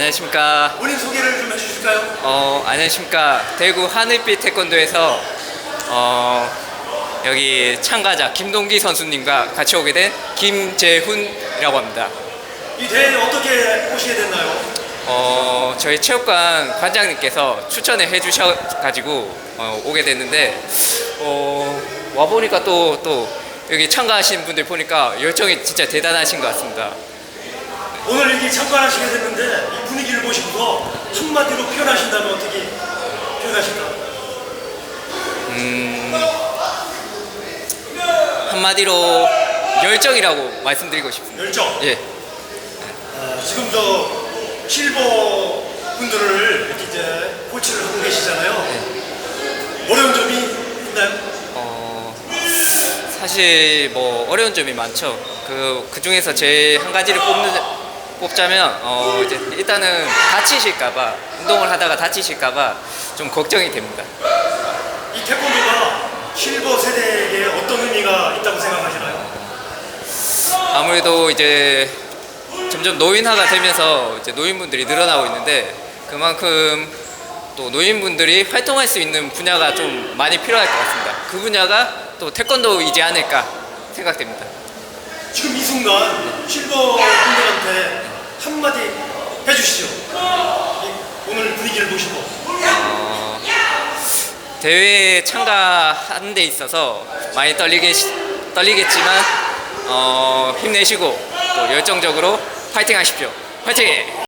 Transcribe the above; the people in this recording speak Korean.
안녕하십니까. 본인 소개를 좀 해주실까요? 어, 안녕하십니까. 대구 하늘빛 태권도에서 어, 여기 참가자 김동기 선수님과 같이 오게 된 김재훈이라고 합니다. 이 대회에 어떻게 오시게 됐나요? 어, 저희 체육관 관장님께서 추천을 해주셔가지고 어, 오게 됐는데 어, 와 보니까 또 또 여기 참가하신 분들 보니까 열정이 진짜 대단하신 것 같습니다. 오늘 여기 참관하시게 됐는데 이 분위기를 보시고서 한마디로 표현하신다면 어떻게 표현하실까? 한마디로 열정이라고 말씀드리고 싶습니다. 열정. 예. 아, 지금 저 실버 분들을 이렇게 이제 코치를 하고 계시잖아요. 어려운 점이 있나요? 어, 사실 뭐 어려운 점이 많죠. 그, 그 중에서 제일 한 가지를 뽑는, 뽑자면, 어, 이제 일단은 다치실까봐, 운동을 하다가 다치실까봐 좀 걱정이 됩니다. 이 태권도가 실버 세대에게 어떤 의미가 있다고 생각하시나요? 아무래도 이제 점점 노인화가 되면서 이제 노인분들이 늘어나고 있는데 그만큼 또 노인분들이 활동할 수 있는 분야가 좀 많이 필요할 것 같습니다. 그 분야가 또 태권도이지 않을까 생각됩니다. 지금 이 순간 실버 분들한테 한마디 해주시죠. 이 오늘 분위기를 보시고. 대회에 참가하는 데 있어서 많이 떨리게, 떨리겠지만 어, 힘내시고 또 열정적으로 파이팅 하십시오. 파이팅!